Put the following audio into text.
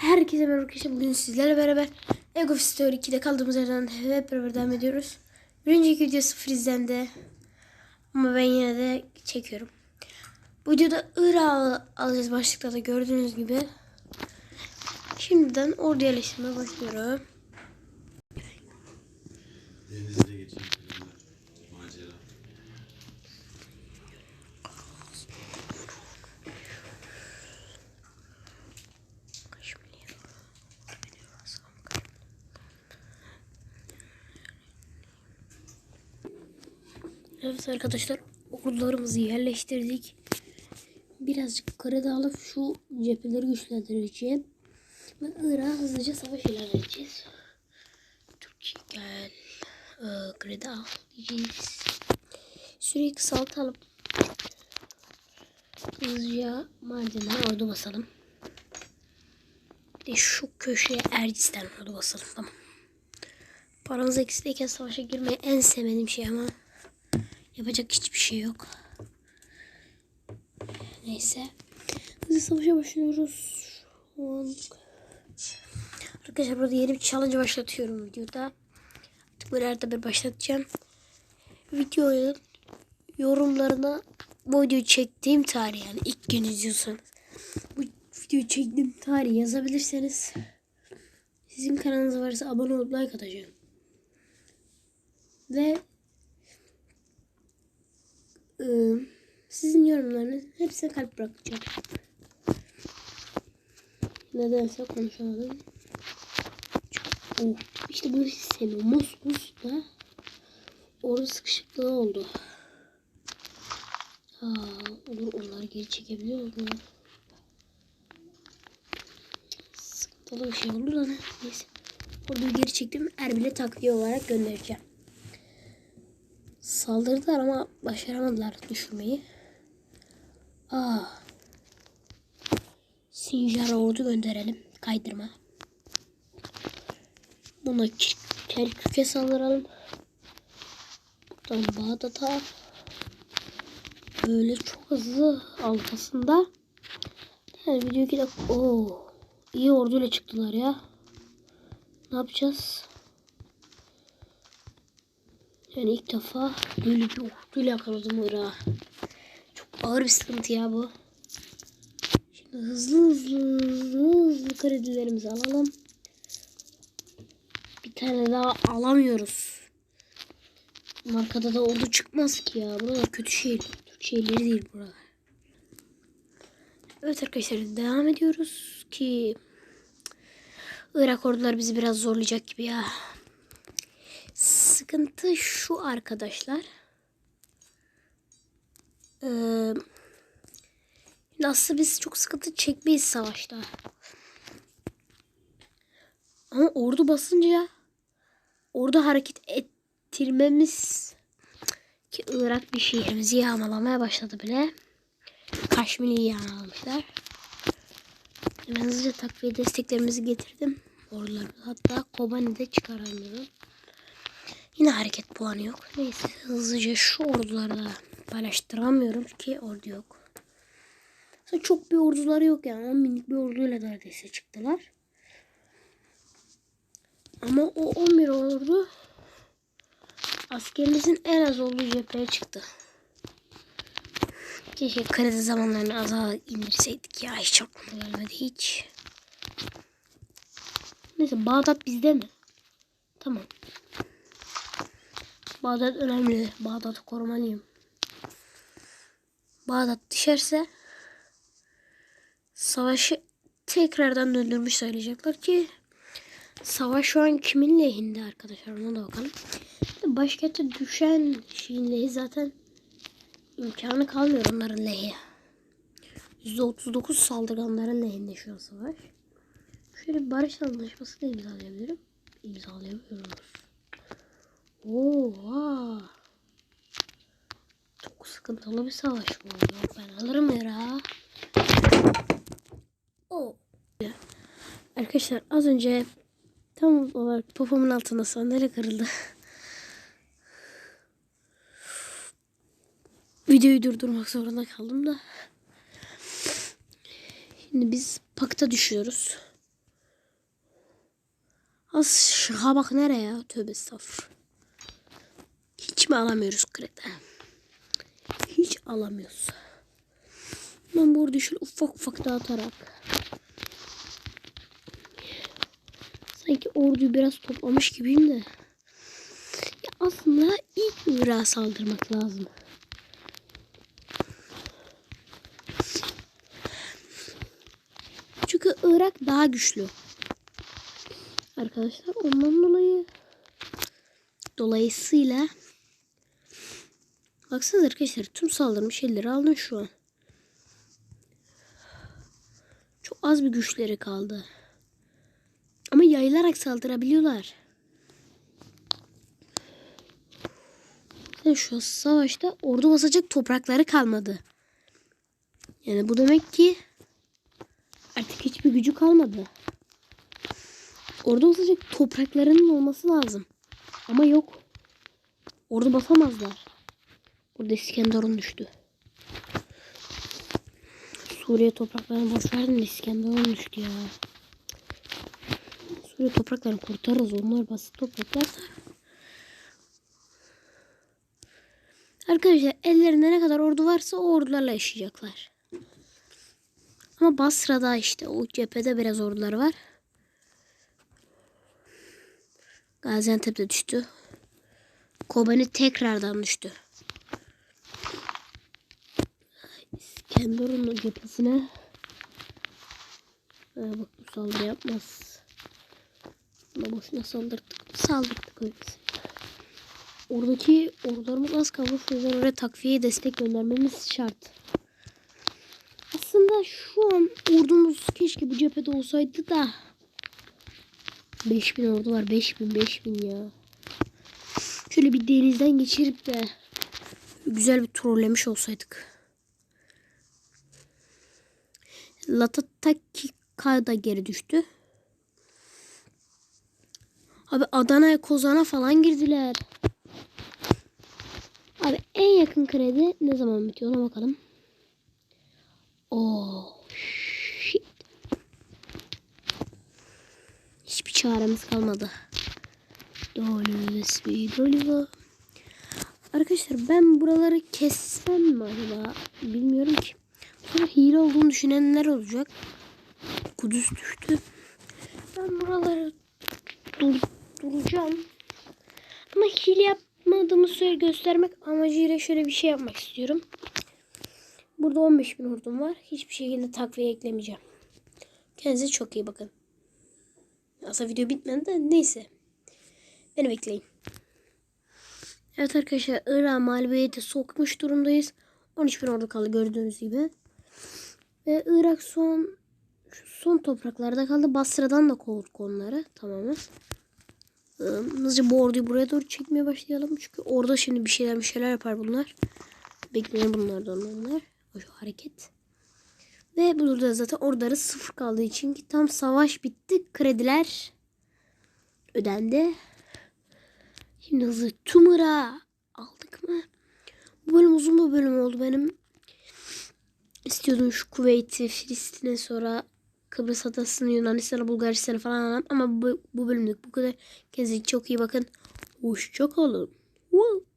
Herkese merhaba arkadaşlar. Bugün sizlerle beraber Ego Story 2'de kaldığımız yerden hep beraber devam ediyoruz. Bir önceki video sıfır izlendi. Ama ben yine de çekiyorum. Bu videoda Irak'ı alacağız başlıkta da gördüğünüz gibi. Şimdiden ordu yerleştirmeye başlıyorum. Evet arkadaşlar okullarımızı yerleştirdik. Birazcık karada alıp şu cepheleri güçlendireceğim. Ve Irak'a hızlıca savaş ilan edeceğiz. Türkiye gel. Ee, kredi al diyeceğiz. Süreyi kısaltalım. Hızlıca malzeme ordu basalım. De şu köşeye Ercistan ordu basalım. Tamam. Paranız eksideyken savaşa girmeyi en sevmediğim şey ama yapacak hiçbir şey yok. Neyse. Hızlı savaşa başlıyoruz. Arkadaşlar burada yeni bir challenge başlatıyorum videoda. Artık böyle arada bir başlatacağım. Videoyu yorumlarına bu videoyu çektiğim tarih yani ilk gün izliyorsanız bu videoyu çektiğim tarih yazabilirseniz sizin kanalınız varsa abone olup like atacağım. Ve ıı, sizin yorumlarınız hepsine kalp bırakacağım. Nedense konuşamadım. Oh, işte bunu hiç sevmiyorum. Moskus'ta orada sıkışıklığı oldu. Aa, olur onları geri çekebiliyor mu? Sıkıntılı bir şey olur da ne? neyse. Orada geri çektim. Erbil'e takviye olarak göndereceğim. Saldırdılar ama başaramadılar düşürmeyi. Aa. Sinjar ordu gönderelim. Kaydırma. Buna Kerkük'e saldıralım. Buradan Bağdat'a. Böyle çok hızlı arkasında. Yani video 2 dakika. Oo. İyi orduyla çıktılar ya. Ne yapacağız? Yani ilk defa böyle bir orduyla yakaladım Irak'ı. Çok ağır bir sıkıntı ya bu. Şimdi hızlı hızlı hızlı hızlı kredilerimizi alalım. Bir tane daha alamıyoruz. Markada da ordu çıkmaz ki ya. Buralar kötü şehir. Türk şehirleri değil buralar. Evet arkadaşlar devam ediyoruz ki Irak ordular bizi biraz zorlayacak gibi ya. Sıkıntı şu arkadaşlar. Ee, aslında biz çok sıkıntı çekmeyiz savaşta. Ama ordu basınca orada hareket ettirmemiz ki Irak bir şehrimizi yağmalamaya başladı bile. Kaşmir'i yağmalamışlar. Ben hızlıca takviye desteklerimizi getirdim. Ordularımız hatta Kobani'de çıkaramıyorum. Yine hareket puanı yok. Neyse hızlıca şu ordularda paylaştıramıyorum ki ordu yok. Aslında çok bir orduları yok yani. 10 binlik bir orduyla neredeyse çıktılar. Ama o 11 ordu askerimizin en az olduğu cepheye çıktı. Keşke kredi zamanlarını aza indirseydik ya. Hiç aklıma gelmedi hiç. Neyse Bağdat bizde mi? Tamam. Bağdat önemli. Bağdat'ı korumalıyım. Bağdat düşerse savaşı tekrardan döndürmüş sayılacaklar ki savaş şu an kimin lehinde arkadaşlar ona da bakalım. Başkente düşen şeyin lehi zaten imkanı kalmıyor onların lehi. %39 saldırganların lehinde şu an savaş. Şöyle barış anlaşması da imzalayabilirim. İmzalayamıyoruz. Oha. Çok sıkıntılı bir savaş bu. Yok ben alırım ya. O. Arkadaşlar az önce tam olarak popomun altında sandalye kırıldı. Videoyu durdurmak zorunda kaldım da. Şimdi biz pakta düşüyoruz. Az şıha bak nereye ya? Tövbe estağfurullah. Hiç mi alamıyoruz kredi? Hiç alamıyoruz. Ben burada şöyle ufak ufak dağıtarak. Sanki orduyu biraz toplamış gibiyim de. Ya aslında ilk Irak'a saldırmak lazım. Çünkü Irak daha güçlü. Arkadaşlar ondan dolayı dolayısıyla baksanıza arkadaşlar tüm saldırmış elleri aldım şu an. Çok az bir güçleri kaldı. Ama yayılarak saldırabiliyorlar. Bakın Şu savaşta ordu basacak toprakları kalmadı. Yani bu demek ki artık hiçbir gücü kalmadı. Ordu basacak topraklarının olması lazım. Ama yok. Ordu basamazlar. Burada İskenderun düştü. Suriye topraklarını boş verdim de İskenderun düştü ya. Suriye topraklarını kurtarırız. Onlar basit topraklar. Arkadaşlar ellerinde ne kadar ordu varsa o ordularla yaşayacaklar. Ama Basra'da işte o cephede biraz orduları var. Gaziantep'te düştü. Kobani tekrardan düştü. İskenderun'un cephesine Ee, bak bu saldırı yapmaz. Ama boşuna saldırdık. Saldırdık öyleyse. Oradaki ordularımız az kalmış. O yüzden oraya takviye destek göndermemiz şart. Aslında şu an ordumuz keşke bu cephede olsaydı da 5000 ordu var. 5000 5000 ya. Şöyle bir denizden geçirip de güzel bir trollemiş olsaydık. Latatakika da geri düştü. Abi Adana'ya Kozan'a falan girdiler. Abi en yakın kredi ne zaman bitiyor ona bakalım. Oh shit. Hiçbir çaremiz kalmadı. Dolus bir. Arkadaşlar ben buraları kessem mi acaba? Bilmiyorum ki. Sonra hile olduğunu düşünenler olacak. Kudüs düştü. Ben buraları dur, duracağım. Ama hile yapmadığımı söyle göstermek amacıyla şöyle bir şey yapmak istiyorum. Burada 15 bin ordum var. Hiçbir şekilde takviye eklemeyeceğim. Kendinize çok iyi bakın. Aslında video bitmedi de neyse. Beni bekleyin. Evet arkadaşlar Irak mağlubiyete sokmuş durumdayız. 13 bin ordu kaldı gördüğünüz gibi. Ve Irak son son topraklarda kaldı. Basra'dan da kovduk onları tamamen. Ee, Hızlıca bu orduyu buraya doğru çekmeye başlayalım. Çünkü orada şimdi bir şeyler bir şeyler yapar bunlar. Bekleyin bunlardan onlar. O şu hareket. Ve burada zaten orduları sıfır kaldığı için ki tam savaş bitti. Krediler ödendi. Şimdi hızlı Tumur'a aldık mı? Bu bölüm uzun bir bölüm oldu benim. İstiyordum şu Kuveyt'i, Filistin'e sonra Kıbrıs Adası'nı, Yunanistan'ı, Bulgaristan'ı falan alalım. Ama bu, bu bölümlük bu kadar. Kendinize çok iyi bakın. Hoşçakalın. Wow.